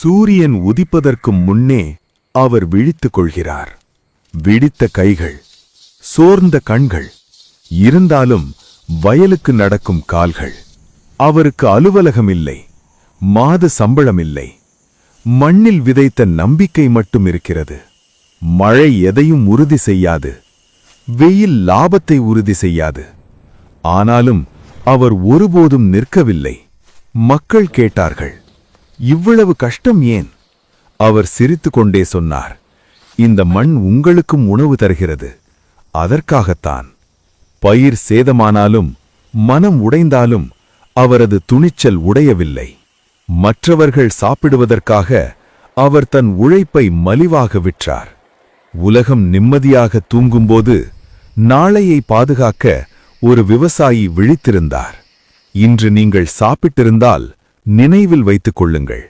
சூரியன் உதிப்பதற்கு முன்னே அவர் விழித்துக் கொள்கிறார். விழித்த கைகள் சோர்ந்த கண்கள் இருந்தாலும் வயலுக்கு நடக்கும் கால்கள். அவருக்கு அலுவலகம் இல்லை மாத சம்பளம் இல்லை மண்ணில் விதைத்த நம்பிக்கை மட்டும் இருக்கிறது. மழை எதையும் உறுதி செய்யாது. வெயில் லாபத்தை உறுதி செய்யாது. ஆனாலும் அவர் ஒருபோதும் நிற்கவில்லை. மக்கள் கேட்டார்கள் இவ்வளவு கஷ்டம் ஏன்? அவர் சிரித்து கொண்டே சொன்னார் இந்த மண் உங்களுக்கும் உணவு தருகிறது. அதற்காகத்தான். பயிர் சேதமானாலும் மனம் உடைந்தாலும் அவரது துணிச்சல் உடையவில்லை. மற்றவர்கள் சாப்பிடுவதற்காக அவர் தன் உழைப்பை மலிவாக விற்றார். உலகம் நிம்மதியாக தூங்கும்போது நாளையை பாதுகாக்க ஒரு விவசாயி விழித்திருந்தார். இன்று நீங்கள் சாப்பிட்டிருந்தால் நினைவில் வைத்துக் கொள்ளுங்கள்.